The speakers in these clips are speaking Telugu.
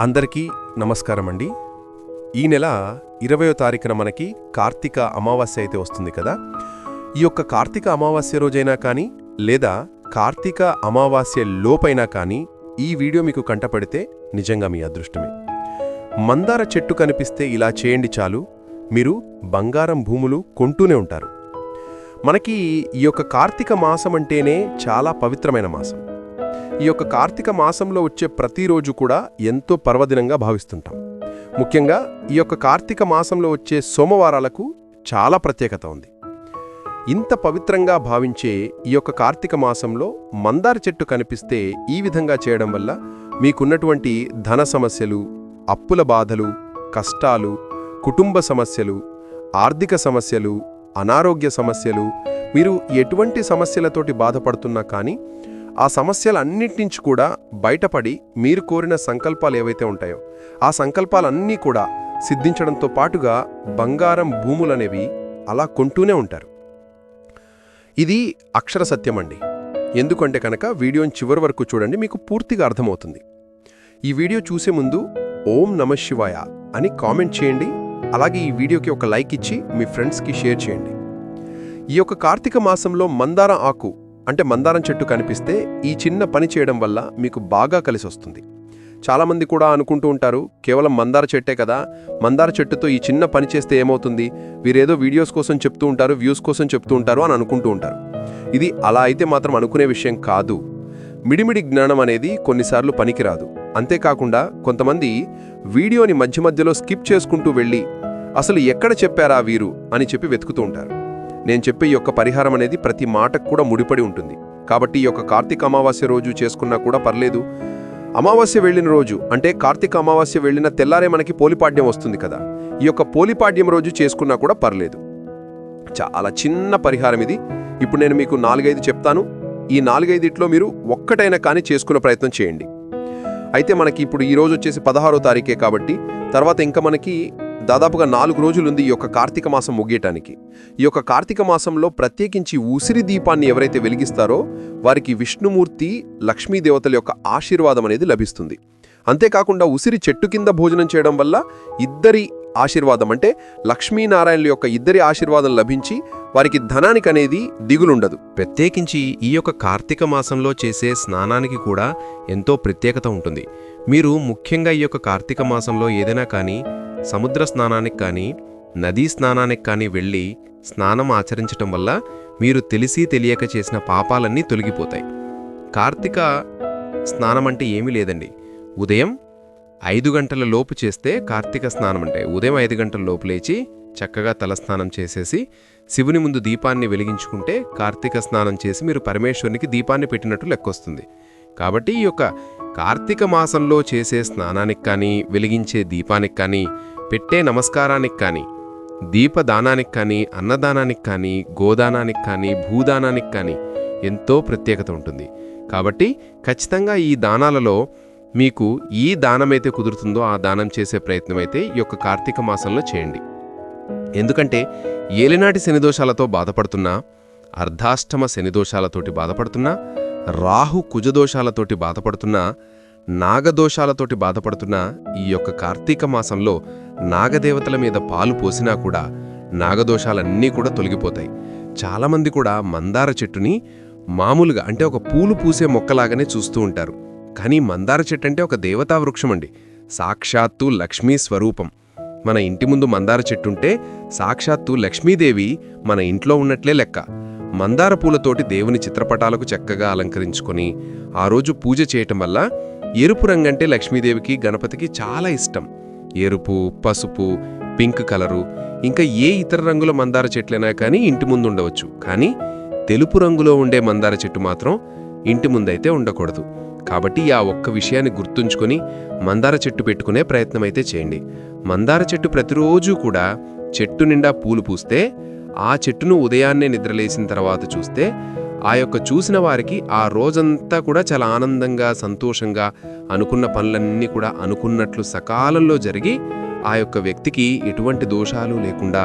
అందరికీ నమస్కారం అండి ఈ నెల ఇరవయో తారీఖున మనకి కార్తీక అమావాస్య అయితే వస్తుంది కదా. ఈ యొక్క కార్తీక అమావాస్య రోజైనా కానీ లేదా కార్తీక అమావాస్య లోపైనా కానీ ఈ వీడియో మీకు కంటపడితే నిజంగా మీ అదృష్టమే. మందార చెట్టు కనిపిస్తే ఇలా చేయండి చాలు. మీరు బంగారం భూములు కొంటూనే ఉంటారు. మనకి ఈ యొక్క కార్తీక మాసం అంటేనే చాలా పవిత్రమైన మాసం. ఈ యొక్క కార్తీక మాసంలో వచ్చే ప్రతిరోజు కూడా ఎంతో పర్వదినంగా భావిస్తుంటాం. ముఖ్యంగా ఈ యొక్క కార్తీక మాసంలో వచ్చే సోమవారాలకు చాలా ప్రత్యేకత ఉంది. ఇంత పవిత్రంగా భావించే ఈ యొక్క కార్తీక మాసంలో మందార చెట్టు కనిపిస్తే ఈ విధంగా చేయడం వల్ల మీకున్నటువంటి ధన సమస్యలు అప్పుల బాధలు కష్టాలు కుటుంబ సమస్యలు ఆర్థిక సమస్యలు అనారోగ్య సమస్యలు మీరు ఎటువంటి సమస్యలతోటి బాధపడుతున్నా కానీ ఆ సమస్యలన్నిటి నుంచి కూడా బయటపడి మీరు కోరిన సంకల్పాలు ఏవైతే ఉంటాయో ఆ సంకల్పాలన్నీ కూడా సిద్ధించడంతో పాటుగా బంగారం భూములనేవి అలా కొంటూనే ఉంటారు. ఇది అక్షర సత్యం అండి. ఎందుకంటే కనుక వీడియోని చివరి వరకు చూడండి మీకు పూర్తిగా అర్థమవుతుంది. ఈ వీడియో చూసే ముందు ఓం నమ శివాయ అని కామెంట్ చేయండి అలాగే ఈ వీడియోకి ఒక లైక్ ఇచ్చి మీ ఫ్రెండ్స్కి షేర్ చేయండి. ఈ యొక్క కార్తీక మాసంలో మందార ఆకు అంటే మందారం చెట్టు కనిపిస్తే ఈ చిన్న పని చేయడం వల్ల మీకు బాగా కలిసి వస్తుంది. చాలామంది కూడా అనుకుంటూ ఉంటారు కేవలం మందార చెట్టే కదా మందార చెట్టుతో ఈ చిన్న పని చేస్తే ఏమవుతుంది? వీరేదో వీడియోస్ కోసం చెప్తూ ఉంటారు వ్యూస్ కోసం చెప్తూ ఉంటారు అని అనుకుంటూ ఉంటారు. ఇది అలా అయితే మాత్రం అనుకునే విషయం కాదు. మిడిమిడి జ్ఞానం అనేది కొన్నిసార్లు పనికిరాదు. అంతేకాకుండా కొంతమంది వీడియోని మధ్య మధ్యలో స్కిప్ చేసుకుంటూ వెళ్ళి అసలు ఎక్కడ చెప్పారా వీరు? అని చెప్పి వెతుకుతూ ఉంటారు. నేను చెప్పే ఈ యొక్క పరిహారం అనేది ప్రతి మాటకు కూడా ముడిపడి ఉంటుంది. కాబట్టి ఈ యొక్క కార్తీక అమావాస్య రోజు చేసుకున్నా కూడా పర్లేదు. అమావాస్య వెళ్ళిన రోజు అంటే కార్తీక అమావాస్య వెళ్ళిన తెల్లారే మనకి పోలిపాడ్యం వస్తుంది కదా. ఈ యొక్క పోలిపాడ్యం రోజు చేసుకున్నా కూడా పర్లేదు. చాలా చిన్న పరిహారం ఇది. ఇప్పుడు నేను మీకు నాలుగైదు చెప్తాను. ఈ నాలుగైదిట్లో మీరు ఒక్కటైనా కానీ చేసుకునే ప్రయత్నం చేయండి. అయితే మనకి ఇప్పుడు ఈ రోజు వచ్చేసి పదహారో తారీఖే కాబట్టి తర్వాత ఇంకా మనకి దాదాపుగా నాలుగు రోజులుంది ఈ యొక్క కార్తీక మాసం ముగియటానికి. ఈ యొక్క కార్తీక మాసంలో ప్రత్యేకించి ఉసిరి దీపాన్ని ఎవరైతే వెలిగిస్తారో వారికి విష్ణుమూర్తి లక్ష్మీదేవతల యొక్క ఆశీర్వాదం అనేది లభిస్తుంది. అంతేకాకుండా ఉసిరి చెట్టు కింద భోజనం చేయడం వల్ల ఇద్దరి ఆశీర్వాదం అంటే లక్ష్మీనారాయణుల యొక్క ఇద్దరి ఆశీర్వాదం లభించి వారికి ధనానికి అనేది దిగులుండదు. ప్రత్యేకించి ఈ యొక్క కార్తీక మాసంలో చేసే స్నానానికి కూడా ఎంతో ప్రత్యేకత ఉంటుంది. మీరు ముఖ్యంగా ఈ యొక్క కార్తీక మాసంలో ఏదైనా కానీ సముద్ర స్నానానికి కానీ నదీ స్నానానికి కానీ వెళ్ళి స్నానం ఆచరించటం వల్ల మీరు తెలిసి తెలియక చేసిన పాపాలన్నీ తొలగిపోతాయి. కార్తీక స్నానం అంటే ఏమీ లేదండి. ఉదయం ఐదు గంటల లోపు చేస్తే కార్తీక స్నానం అంటే ఉదయం ఐదు గంటల లోపు లేచి చక్కగా తలస్నానం చేసేసి శివుని ముందు దీపాన్ని వెలిగించుకుంటే కార్తీక స్నానం చేసి మీరు పరమేశ్వరునికి దీపాన్ని పెట్టినట్టు లెక్కొస్తుంది. కాబట్టి ఈ యొక్క కార్తీక మాసంలో చేసే స్నానానికి కానీ వెలిగించే దీపానికి కానీ పెట్టే నమస్కారానికి కానీ దీపదానానికి కానీ అన్నదానానికి కానీ గోదానానికి కానీ భూదానానికి కానీ ఎంతో ప్రత్యేకత ఉంటుంది. కాబట్టి ఖచ్చితంగా ఈ దానాలలో మీకు ఈ దానమైతే కుదురుతుందో ఆ దానం చేసే ప్రయత్నం అయితే ఈ యొక్క కార్తీక మాసంలో చేయండి. ఎందుకంటే ఏలినాటి శనిదోషాలతో బాధపడుతున్నా అర్ధాష్టమ శనిదోషాలతోటి బాధపడుతున్నా రాహు కుజదోషాలతోటి బాధపడుతున్నా నాగదోషాలతోటి బాధపడుతున్న ఈ యొక్క కార్తీక మాసంలో నాగదేవతల మీద పాలు పోసినా కూడా నాగదోషాలన్నీ కూడా తొలగిపోతాయి. చాలామంది కూడా మందార చెట్టుని మామూలుగా అంటే ఒక పూలు పూసే మొక్కలాగానే చూస్తూ ఉంటారు. కానీ మందార చెట్టు అంటే ఒక దేవతా వృక్షమండి సాక్షాత్తు లక్ష్మీ స్వరూపం. మన ఇంటి ముందు మందార చెట్టుంటే సాక్షాత్తు లక్ష్మీదేవి మన ఇంట్లో ఉన్నట్లే లెక్క. మందార పూలతోటి దేవుని చిత్రపటాలకు చక్కగా అలంకరించుకొని ఆ రోజు పూజ చేయటం వల్ల ఎరుపు రంగంటే లక్ష్మీదేవికి గణపతికి చాలా ఇష్టం. ఎరుపు పసుపు పింక్ కలరు ఇంకా ఏ ఇతర రంగుల మందార చెట్లైనా కానీ ఇంటి ముందు ఉండవచ్చు. కానీ తెలుపు రంగులో ఉండే మందార చెట్టు మాత్రం ఇంటి ముందైతే ఉండకూడదు. కాబట్టి ఆ ఒక్క విషయాన్ని గుర్తుంచుకొని మందార చెట్టు పెట్టుకునే ప్రయత్నం అయితే చేయండి. మందార చెట్టు ప్రతిరోజు కూడా చెట్టు నిండా పూలు పూస్తే ఆ చెట్టును ఉదయాన్నే నిద్రలేసిన తర్వాత చూస్తే ఆ యొక్క చూసిన వారికి ఆ రోజంతా కూడా చాలా ఆనందంగా సంతోషంగా అనుకున్న పనులన్నీ కూడా అనుకున్నట్లు సకాలంలో జరిగి ఆ యొక్క వ్యక్తికి ఎటువంటి దోషాలు లేకుండా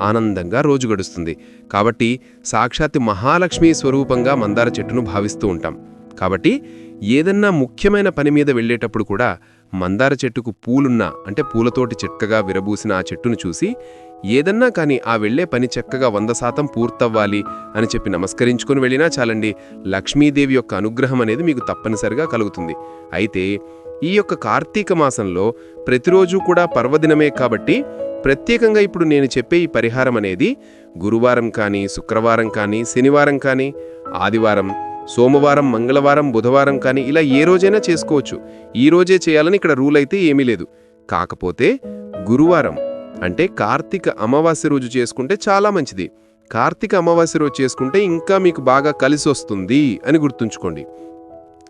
ఆనందంగా రోజు గడుస్తుంది. కాబట్టి సాక్షాత్ మహాలక్ష్మి స్వరూపంగా మందార చెట్టును భావిస్తూ ఉంటాం. కాబట్టి ఏదన్నా ముఖ్యమైన పని మీద వెళ్ళేటప్పుడు కూడా మందార చెట్టుకు పూలున్న అంటే పూలతోటి చక్కగా విరబూసిన ఆ చెట్టును చూసి ఏదన్నా కానీ ఆ వెళ్ళే పని చక్కగా వంద శాతం పూర్తవ్వాలి అని చెప్పి నమస్కరించుకుని వెళ్ళినా చాలండి. లక్ష్మీదేవి యొక్క అనుగ్రహం అనేది మీకు తప్పనిసరిగా కలుగుతుంది. అయితే ఈ యొక్క కార్తీక మాసంలో ప్రతిరోజు కూడా పర్వదినమే కాబట్టి ప్రత్యేకంగా ఇప్పుడు నేను చెప్పే ఈ పరిహారం అనేది గురువారం కానీ శుక్రవారం కానీ శనివారం కానీ ఆదివారం సోమవారం మంగళవారం బుధవారం కానీ ఇలా ఏ రోజైనా చేసుకోవచ్చు. ఈ రోజే చేయాలని ఇక్కడ రూల్ అయితే ఏమీ లేదు. కాకపోతే గురువారం అంటే కార్తీక అమావాస్య రోజు చేసుకుంటే చాలా మంచిది. కార్తీక అమావాస్య రోజు చేసుకుంటే ఇంకా మీకు బాగా కలిసి వస్తుంది అని గుర్తుంచుకోండి.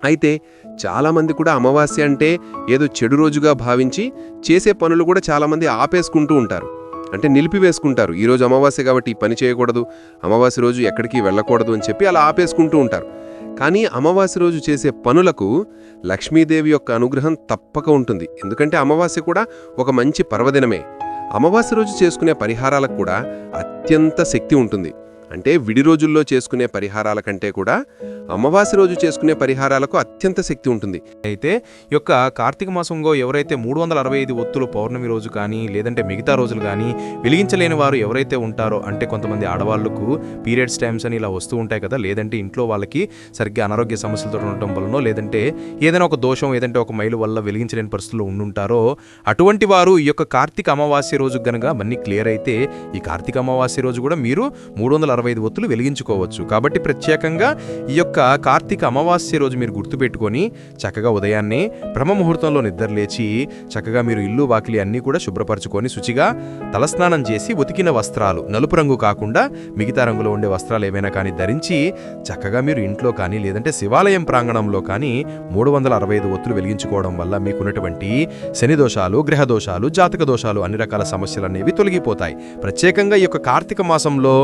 అయితే చాలామంది కూడా అమావాస్య అంటే ఏదో చెడు రోజుగా భావించి చేసే పనులు కూడా చాలామంది ఆపేసుకుంటూ ఉంటారు. అంటే నిలిపివేసుకుంటారు. ఈరోజు అమావాస్య కాబట్టి ఈ పని చేయకూడదు అమావాస్య రోజు ఎక్కడికి వెళ్ళకూడదు అని చెప్పి అలా ఆపేసుకుంటూ ఉంటారు. కానీ అమావాస్య రోజు చేసే పనులకు లక్ష్మీదేవి యొక్క అనుగ్రహం తప్పక ఉంటుంది. ఎందుకంటే అమావాస్య కూడా ఒక మంచి పర్వదినమే. అమావాస్య రోజు చేసుకునే పరిహారాలకు కూడా అత్యంత శక్తి ఉంటుంది. అంటే విడి రోజుల్లో చేసుకునే పరిహారాల కంటే కూడా అమావాస్య రోజు చేసుకునే పరిహారాలకు అత్యంత శక్తి ఉంటుంది. అయితే యొక్క కార్తీక మాసంలో ఎవరైతే మూడు వందల అరవై ఐదు ఒత్తులు పౌర్ణమి రోజు కానీ లేదంటే మిగతా రోజులు కానీ వెలిగించలేని వారు ఎవరైతే ఉంటారో అంటే కొంతమంది ఆడవాళ్ళకు పీరియడ్స్ టైమ్స్ అని ఇలా వస్తూ ఉంటాయి కదా లేదంటే ఇంట్లో వాళ్ళకి సరిగ్గా అనారోగ్య సమస్యలతో ఉండటం వలనో లేదంటే ఏదైనా ఒక దోషం ఏదంటే ఒక మైలు వల్ల వెలిగించలేని పరిస్థితుల్లో ఉండుంటారో అటువంటి వారు ఈ యొక్క కార్తీక అమావాస్య రోజు కనుక మన్ని క్లియర్ అయితే ఈ కార్తీక అమావాస్య రోజు కూడా మీరు మూడు వందల అరవై ఐదు ఒత్తులు వెలిగించుకోవచ్చు. కాబట్టి ప్రత్యేకంగా ఈ యొక్క కార్తీక అమావాస్య రోజు మీరు గుర్తుపెట్టుకొని చక్కగా ఉదయాన్నే బ్రహ్మ ముహూర్తంలో నిద్రలేచి చక్కగా మీరు ఇల్లు వాకిలి అన్నీ కూడా శుభ్రపరచుకొని శుచిగా తలస్నానం చేసి ఉతికిన వస్త్రాలు నలుపు రంగు కాకుండా మిగతా రంగులో ఉండే వస్త్రాలు ఏమైనా కానీ ధరించి చక్కగా మీరు ఇంట్లో కానీ లేదంటే శివాలయం ప్రాంగణంలో కానీ మూడు వందల అరవై ఐదు ఒత్తులు వెలిగించుకోవడం వల్ల మీకున్నటువంటి శని దోషాలు గ్రహ దోషాలు జాతక దోషాలు అన్ని రకాల సమస్యలు అనేవి తొలగిపోతాయి. ప్రత్యేకంగా ఈ యొక్క కార్తీక మాసంలో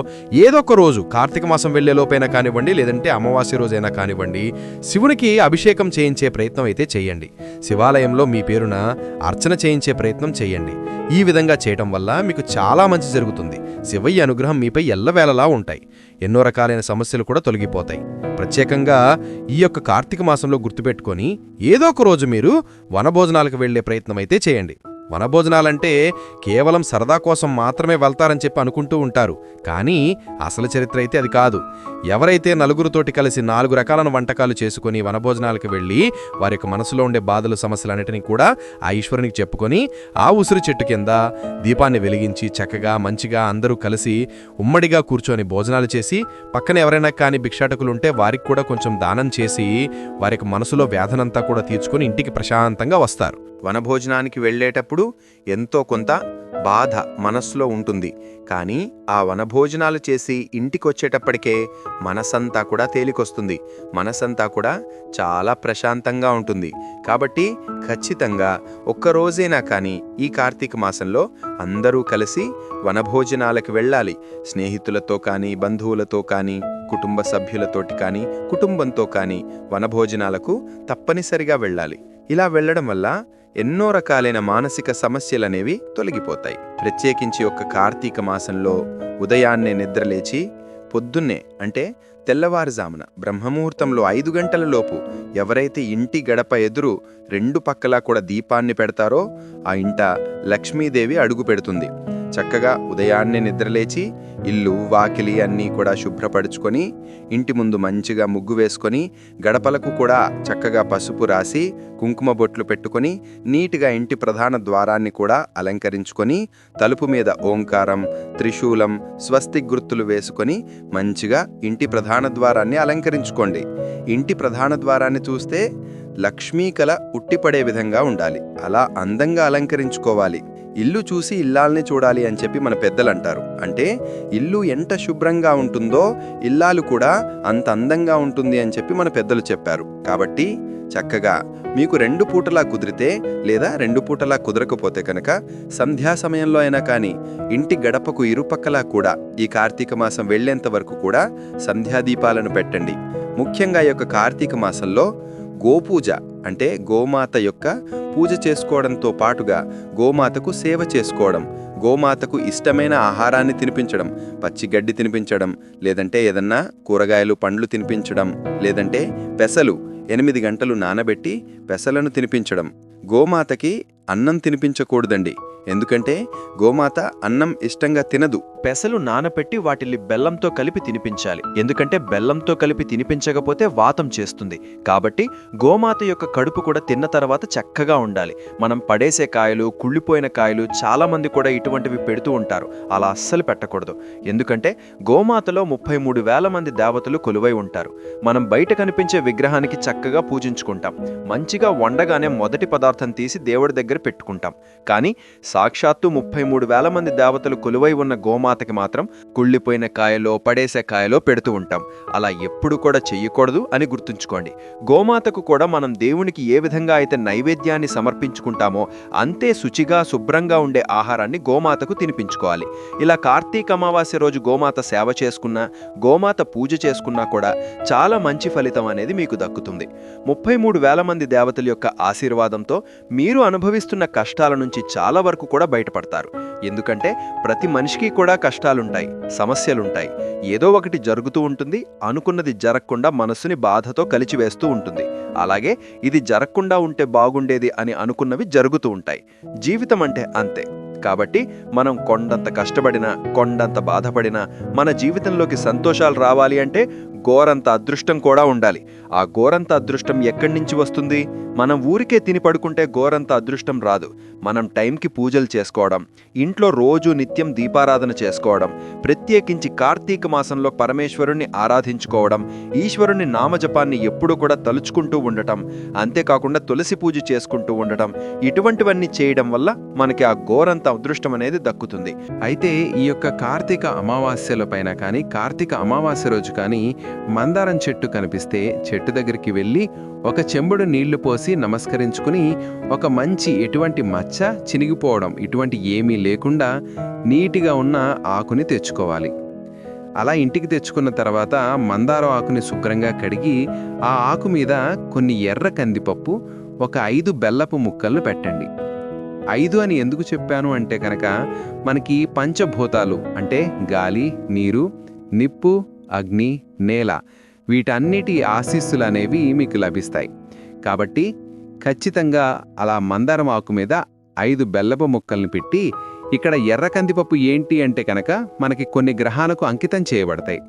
ఏదో ఒక రోజు కార్తీక మాసం వెళ్ళేలోపైనా కానివ్వండి లేదంటే అమావాస్య రోజైనా కానివ్వండి శివునికి అభిషేకం చేయించే ప్రయత్నం అయితే చేయండి. శివాలయంలో మీ పేరున అర్చన చేయించే ప్రయత్నం చేయండి. ఈ విధంగా చేయటం వల్ల మీకు చాలా మంచి జరుగుతుంది. శివయ్య అనుగ్రహం మీపై ఎల్లవేళలా ఉంటాయి. ఎన్నో రకాలైన సమస్యలు కూడా తొలగిపోతాయి. ప్రత్యేకంగా ఈ యొక్క కార్తీక మాసంలో గుర్తుపెట్టుకొని ఏదో ఒక రోజు మీరు వనభోజనాలకు వెళ్ళే ప్రయత్నం అయితే చేయండి. వనభోజనాలంటే కేవలం సరదా కోసం మాత్రమే వెళ్తారని చెప్పి అనుకుంటూ ఉంటారు. కానీ అసలు చరిత్ర అయితే అది కాదు. ఎవరైతే నలుగురితోటి కలిసి నాలుగు రకాల వంటకాలు చేసుకుని వనభోజనాలకు వెళ్ళి వారి యొక్క మనసులో ఉండే బాధలు సమస్యలన్నిటినీ కూడా ఆ ఈశ్వరునికి చెప్పుకొని ఆ ఉసిరి చెట్టు కింద దీపాన్ని వెలిగించి చక్కగా మంచిగా అందరూ కలిసి ఉమ్మడిగా కూర్చొని భోజనాలు చేసి పక్కన ఎవరైనా కానీ భిక్షాటకులు ఉంటే వారికి కూడా కొంచెం దానం చేసి వారి యొక్క మనసులో వ్యాధనంతా కూడా తీర్చుకొని ఇంటికి ప్రశాంతంగా వస్తారు. వనభోజనానికి వెళ్ళేటప్పుడు ఎంతో కొంత బాధ మనస్సులో ఉంటుంది. కానీ ఆ వనభోజనాలు చేసి ఇంటికొచ్చేటప్పటికే మనసంతా కూడా తేలికొస్తుంది. మనసంతా కూడా చాలా ప్రశాంతంగా ఉంటుంది. కాబట్టి ఖచ్చితంగా ఒక్కరోజైనా కానీ ఈ కార్తీక మాసంలో అందరూ కలిసి వనభోజనాలకు వెళ్ళాలి. స్నేహితులతో కానీ బంధువులతో కానీ కుటుంబ సభ్యులతోటి కానీ కుటుంబంతో కానీ వనభోజనాలకు తప్పనిసరిగా వెళ్ళాలి. ఇలా వెళ్ళడం వల్ల ఎన్నో రకాలైన మానసిక సమస్యలనేవి తొలగిపోతాయి. ప్రత్యేకించి ఒక కార్తీక మాసంలో ఉదయాన్నే నిద్రలేచి పొద్దున్నే అంటే తెల్లవారుజామున బ్రహ్మముహూర్తంలో ఐదు గంటల లోపు ఎవరైతే ఇంటి గడప ఎదురు రెండు పక్కలా కూడా దీపాన్ని పెడతారో ఆ ఇంట లక్ష్మీదేవి అడుగు పెడుతుంది. చక్కగా ఉదయాన్నే నిద్రలేచి ఇల్లు వాకిలి అన్నీ కూడా శుభ్రపరుచుకొని ఇంటి ముందు మంచిగా ముగ్గు వేసుకొని గడపలకు కూడా చక్కగా పసుపు రాసి కుంకుమ బొట్లు పెట్టుకొని నీటిగా ఇంటి ప్రధాన ద్వారాన్ని కూడా అలంకరించుకొని తలుపు మీద ఓంకారం త్రిశూలం స్వస్తి గుర్తులు వేసుకొని మంచిగా ఇంటి ప్రధాన ద్వారాన్ని అలంకరించుకోండి. ఇంటి ప్రధాన ద్వారాన్ని చూస్తే లక్ష్మీకళ ఉట్టిపడే విధంగా ఉండాలి. అలా అందంగా అలంకరించుకోవాలి. ఇల్లు చూసి ఇల్లాల్ని చూడాలి అని చెప్పి మన పెద్దలు అంటారు అంటే ఇల్లు ఎంత శుభ్రంగా ఉంటుందో ఇల్లాలు కూడా అంత అందంగా ఉంటుంది అని చెప్పి మన పెద్దలు చెప్పారు. కాబట్టి చక్కగా మీకు రెండు పూటలా కుదిరితే లేదా రెండు పూటలా కుదరకపోతే కనుక సంధ్యా సమయంలో అయినా కానీ ఇంటి గడపకు ఇరుపక్కలా కూడా ఈ కార్తీక మాసం వెళ్ళేంత వరకు కూడా సంధ్యాదీపాలను పెట్టండి. ముఖ్యంగా ఈ యొక్క కార్తీక మాసంలో గోపూజ అంటే గోమాత యొక్క పూజ చేసుకోవడంతో పాటుగా గోమాతకు సేవ చేసుకోవడం గోమాతకు ఇష్టమైన ఆహారాన్ని తినిపించడం పచ్చి గడ్డి తినిపించడం లేదంటే ఏదన్నా కూరగాయలు పండ్లు తినిపించడం లేదంటే పెసలు ఎనిమిది గంటలు నానబెట్టి పెసలను తినిపించడం. గోమాతకి అన్నం తినిపించకూడదండి. ఎందుకంటే గోమాత అన్నం ఇష్టంగా తినదు. పెసలు నానపెట్టి వాటిని బెల్లంతో కలిపి తినిపించాలి. ఎందుకంటే బెల్లంతో కలిపి తినిపించకపోతే వాతం చేస్తుంది. కాబట్టి గోమాత యొక్క కడుపు కూడా తిన్న తర్వాత చక్కగా ఉండాలి. మనం పడేసే కాయలు కుళ్ళిపోయిన కాయలు చాలా మంది కూడా ఇటువంటివి పెడుతూ ఉంటారు. అలా అస్సలు పెట్టకూడదు. ఎందుకంటే గోమాతలో ముప్పై మూడు వేల మంది దేవతలు కొలువై ఉంటారు. మనం బయట కనిపించే విగ్రహానికి చక్కగా పూజించుకుంటాం. మంచిగా వండగానే మొదటి పదార్థం తీసి దేవుడి దగ్గర పెట్టుకుంటాం. కానీ సాక్షాత్తు ముప్పై మూడు వేల మంది దేవతలు కొలువై ఉన్న గోమాతకి మాత్రం కుళ్ళిపోయిన కాయలో పడేసే కాయలో పెడుతూ ఉంటాం. అలా ఎప్పుడు కూడా చెయ్యకూడదు అని గుర్తుంచుకోండి. గోమాతకు కూడా మనం దేవునికి ఏ విధంగా అయితే నైవేద్యాన్ని సమర్పించుకుంటామో అంతే శుచిగా శుభ్రంగా ఉండే ఆహారాన్ని గోమాతకు తినిపించుకోవాలి. ఇలా కార్తీక అమావాస్య రోజు గోమాత సేవ చేసుకున్నా గోమాత పూజ చేసుకున్నా కూడా చాలా మంచి ఫలితం అనేది మీకు దక్కుతుంది. ముప్పై మూడు వేల మంది దేవతల యొక్క ఆశీర్వాదంతో మీరు అనుభవిస్తున్న కష్టాల నుంచి చాలా వరకు కూడా బయటపడతారు. ఎందుకంటే ప్రతి మనిషికి కూడా కష్టాలుంటాయి సమస్యలుంటాయి. ఏదో ఒకటి జరుగుతూ ఉంటుంది అనుకున్నది జరగకుండా మనస్సుని బాధతో కలిచివేస్తూ ఉంటుంది. అలాగే ఇది జరగకుండా ఉంటే బాగుండేది అని అనుకున్నవి జరుగుతూ ఉంటాయి. జీవితం అంటే అంతే. కాబట్టి మనం కొండంత కష్టపడినా కొండంత బాధపడినా మన జీవితంలోకి సంతోషాలు రావాలి అంటే గోరంత అదృష్టం కూడా ఉండాలి. ఆ గోరంత అదృష్టం ఎక్కడి నుంచి వస్తుంది? మనం ఊరికే తిని పడుకుంటే గోరంత అదృష్టం రాదు. మనం టైంకి పూజలు చేసుకోవడం ఇంట్లో రోజు నిత్యం దీపారాధన చేసుకోవడం ప్రత్యేకించి కార్తీక మాసంలో పరమేశ్వరుణ్ణి ఆరాధించుకోవడం ఈశ్వరుని నామజపాన్ని ఎప్పుడూ కూడా తలుచుకుంటూ ఉండటం అంతేకాకుండా తులసి పూజ చేసుకుంటూ ఉండటం ఇటువంటివన్నీ చేయడం వల్ల మనకి ఆ ఘోరంత అదృష్టం అనేది దక్కుతుంది. అయితే ఈ యొక్క కార్తీక అమావాస్యల పైన కానీ కార్తీక అమావాస్య రోజు కానీ మందారం చెట్టు కనిపిస్తే చెట్టు దగ్గరికి వెళ్ళి ఒక చెంబుడు నీళ్ళు పోసి నమస్కరించుకుని ఒక మంచి ఎటువంటి మచ్చ చినిగిపోవడం ఇటువంటి ఏమీ లేకుండా నీటిగా ఉన్న ఆకుని తెచ్చుకోవాలి. అలా ఇంటికి తెచ్చుకున్న తర్వాత మందారం ఆకుని శుభ్రంగా కడిగి ఆ ఆకు మీద కొన్ని ఎర్ర కందిపప్పు ఒక ఐదు బెల్లపు ముక్కలను పెట్టండి. ఐదు అని ఎందుకు చెప్పాను అంటే కనుక మనకి పంచభూతాలు అంటే గాలి నీరు నిప్పు అగ్ని నేల వీటన్నిటి ఆశీస్సులు అనేవి మీకు లభిస్తాయి. కాబట్టి ఖచ్చితంగా అలా మందారం ఆకు మీద ఐదు బెల్లపు ముక్కల్ని పెట్టి ఇక్కడ ఎర్ర కందిపప్పు ఏంటి అంటే కనుక మనకి కొన్ని గ్రహాలకు అంకితం చేయబడతాయి.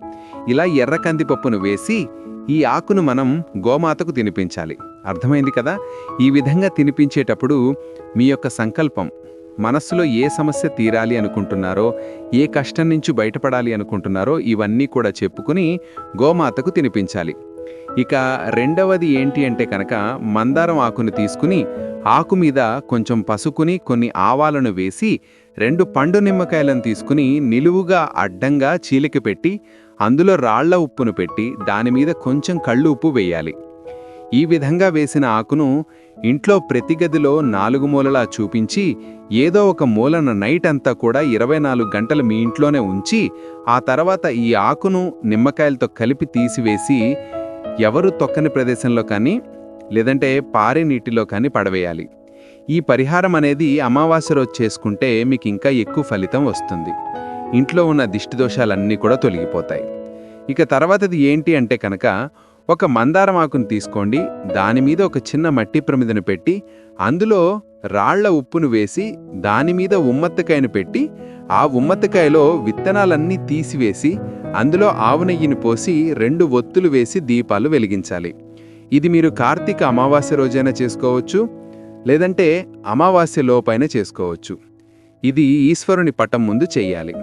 ఇలా ఎర్ర కందిపప్పును వేసి ఈ ఆకును మనం గోమాతకు తినిపించాలి. అర్థమైంది కదా? ఈ విధంగా తినిపించేటప్పుడు మీ యొక్క సంకల్పం మనస్సులో ఏ సమస్య తీరాలి అనుకుంటున్నారో ఏ కష్టం నుంచి బయటపడాలి అనుకుంటున్నారో ఇవన్నీ కూడా చెప్పుకుని గోమాతకు తినిపించాలి. ఇక రెండవది ఏంటి అంటే కనుక మందారం ఆకును తీసుకుని ఆకు మీద కొంచెం పసుకుని కొన్ని ఆవాలను వేసి రెండు పండు నిమ్మకాయలను తీసుకుని నిలువుగా అడ్డంగా చీలిక పెట్టి అందులో రాళ్ళ ఉప్పును పెట్టి దాని మీద కొంచెం కళ్ళు ఉప్పు వేయాలి. ఈ విధంగా వేసిన ఆకును ఇంట్లో ప్రతి గదిలో నాలుగు మూలలా చూపించి ఏదో ఒక మూలన నైట్ అంతా కూడా ఇరవై నాలుగు గంటలు మీ ఇంట్లోనే ఉంచి ఆ తర్వాత ఈ ఆకును నిమ్మకాయలతో కలిపి తీసివేసి ఎవరు తొక్కని ప్రదేశంలో కానీ లేదంటే పారే నీటిలో కానీ పడవేయాలి. ఈ పరిహారం అనేది అమావాస్య రోజు చేసుకుంటే మీకు ఇంకా ఎక్కువ ఫలితం వస్తుంది. ఇంట్లో ఉన్న దిష్టి దోషాలన్నీ కూడా తొలగిపోతాయి. ఇక తర్వాతది ఏంటి అంటే కనుక ఒక మందారం ఆకును తీసుకోండి. దాని మీద ఒక చిన్న మట్టి ప్రమిదను పెట్టి అందులో రాళ్ళ ఉప్పును వేసి దాని మీద ఉమ్మత్తకాయను పెట్టి ఆ ఉమ్మత్తకాయలో విత్తనాలన్నీ తీసివేసి అందులో ఆవు నెయ్యిని పోసి రెండు ఒత్తులు వేసి దీపాలు వెలిగించాలి. ఇది మీరు కార్తీక అమావాస్య రోజైనా చేసుకోవచ్చు లేదంటే అమావాస్య లోపైన చేసుకోవచ్చు. ఇది ఈశ్వరుని పటం ముందు చేయాలి.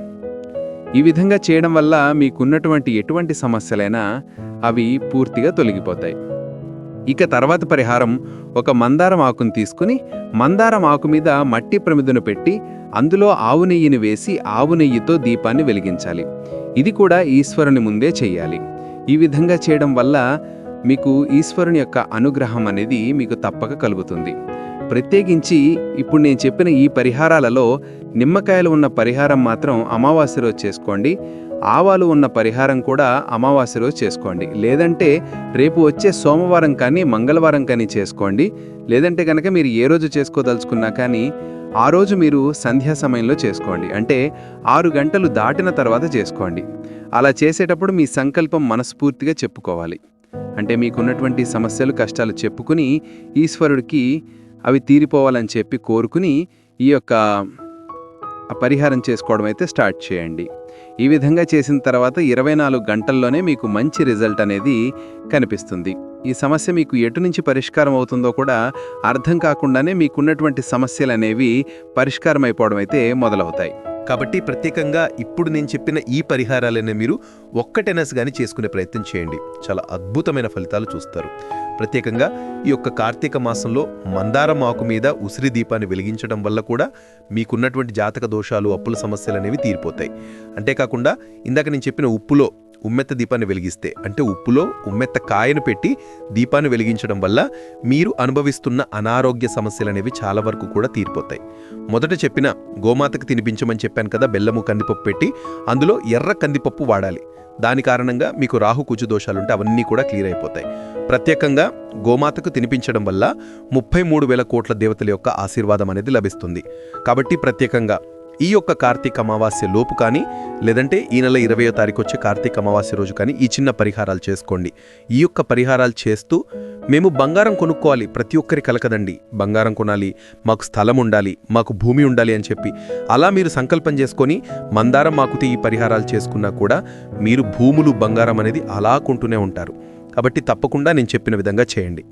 ఈ విధంగా చేయడం వల్ల మీకున్నటువంటి ఎటువంటి సమస్యలైనా అవి పూర్తిగా తొలగిపోతాయి. ఇక తర్వాత పరిహారం ఒక మందారం ఆకును తీసుకుని మందారం ఆకు మీద మట్టి ప్రమిదను పెట్టి అందులో ఆవు నెయ్యిని వేసి ఆవు నెయ్యితో దీపాన్ని వెలిగించాలి. ఇది కూడా ఈశ్వరుని ముందే చేయాలి. ఈ విధంగా చేయడం వల్ల మీకు ఈశ్వరుని యొక్క అనుగ్రహం అనేది మీకు తప్పక కలుగుతుంది. ప్రత్యేకించి ఇప్పుడు నేను చెప్పిన ఈ పరిహారాలలో నిమ్మకాయలు ఉన్న పరిహారం మాత్రం అమావాస్య రోజు చేసుకోండి. ఆవాలు ఉన్న పరిహారం కూడా అమావాస్య రోజు చేసుకోండి. లేదంటే రేపు వచ్చే సోమవారం కానీ మంగళవారం కానీ చేసుకోండి. లేదంటే కనుక మీరు ఏ రోజు చేసుకోదలుచుకున్నా కానీ ఆ రోజు మీరు సంధ్యా సమయంలో చేసుకోండి. అంటే ఆరు గంటలు దాటిన తర్వాత చేసుకోండి. అలా చేసేటప్పుడు మీ సంకల్పం మనస్ఫూర్తిగా చెప్పుకోవాలి. అంటే మీకున్నటువంటి సమస్యలు కష్టాలు చెప్పుకుని ఈశ్వరుడికి అవి తీరిపోవాలని చెప్పి కోరుకుని ఈ యొక్క పరిహారం చేసుకోవడం అయితే స్టార్ట్ చేయండి. ఈ విధంగా చేసిన తర్వాత ఇరవై నాలుగు గంటల్లోనే మీకు మంచి రిజల్ట్ అనేది కనిపిస్తుంది. ఈ సమస్య మీకు ఎటు నుంచి పరిష్కారం అవుతుందో కూడా అర్థం కాకుండానే మీకున్నటువంటి సమస్యలు అనేవి పరిష్కారం అయిపోవడం అయితే మొదలవుతాయి. కాబట్టి ప్రత్యేకంగా ఇప్పుడు నేను చెప్పిన ఈ పరిహారాలనే మీరు ఒక్కటెనస్ కానీ చేసుకునే ప్రయత్నం చేయండి. చాలా అద్భుతమైన ఫలితాలు చూస్తారు. ప్రత్యేకంగా ఈ యొక్క కార్తీక మాసంలో మందారం ఆకు మీద ఉసిరి దీపాన్ని వెలిగించడం వల్ల కూడా మీకున్నటువంటి జాతక దోషాలు అప్పుల సమస్యలు అనేవి తీరిపోతాయి. అంతేకాకుండా ఇందాక నేను చెప్పిన ఉప్పులో ఉమ్మెత్త దీపాన్ని వెలిగిస్తే అంటే ఉప్పులో ఉమ్మెత్త కాయను పెట్టి దీపాన్ని వెలిగించడం వల్ల మీరు అనుభవిస్తున్న అనారోగ్య సమస్యలు అనేవి చాలా వరకు కూడా తీరిపోతాయి. మొదట చెప్పిన గోమాతకు తినిపించమని చెప్పాను కదా బెల్లము కందిపప్పు పెట్టి అందులో ఎర్ర కందిపప్పు వాడాలి. దాని కారణంగా మీకు రాహు కుజు దోషాలుంటే అవన్నీ కూడా క్లియర్ అయిపోతాయి. ప్రత్యేకంగా గోమాతకు తినిపించడం వల్ల ముప్పై మూడు వేల కోట్ల దేవతల యొక్క ఆశీర్వాదం అనేది లభిస్తుంది. కాబట్టి ప్రత్యేకంగా ఈ యొక్క కార్తీక అమావాస్య లోపు కానీ లేదంటే ఈ నెల ఇరవయో తారీఖు వచ్చే కార్తీక అమావాస్య రోజు కానీ ఈ చిన్న పరిహారాలు చేసుకోండి. ఈ యొక్క పరిహారాలు చేస్తూ మేము బంగారం కొనుక్కోవాలి. ప్రతి ఒక్కరి కలకదండి. బంగారం కొనాలి మాకు స్థలం ఉండాలి మాకు భూమి ఉండాలి అని చెప్పి. అలా మీరు సంకల్పం చేసుకొని మందారం మాకుతి ఈ పరిహారాలు చేసుకున్నా కూడా మీరు భూములు బంగారం అనేది అలా కొంటూనే ఉంటారు. కాబట్టి తప్పకుండా నేను చెప్పిన విధంగా చేయండి.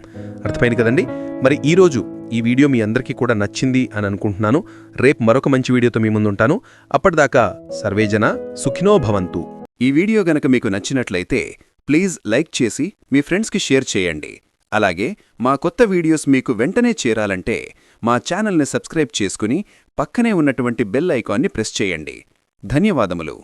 అర్థమైంది కదండి? మరి ఈరోజు ఈ వీడియో మీ అందరికీ కూడా నచ్చింది అని అనుకుంటున్నాను. రేపు మరొక మంచి వీడియోతో మీ ముందుంటాను. అప్పటిదాకా సర్వేజన సుఖినో భవంతు. ఈ వీడియో గనక మీకు నచ్చినట్లయితే ప్లీజ్ లైక్ చేసి మీ ఫ్రెండ్స్కి షేర్ చేయండి. అలాగే మా కొత్త వీడియోస్ మీకు వెంటనే చేరాలంటే మా ఛానల్ని సబ్స్క్రైబ్ చేసుకుని పక్కనే ఉన్నటువంటి బెల్ ఐకాన్ని ప్రెస్ చేయండి. ధన్యవాదములు.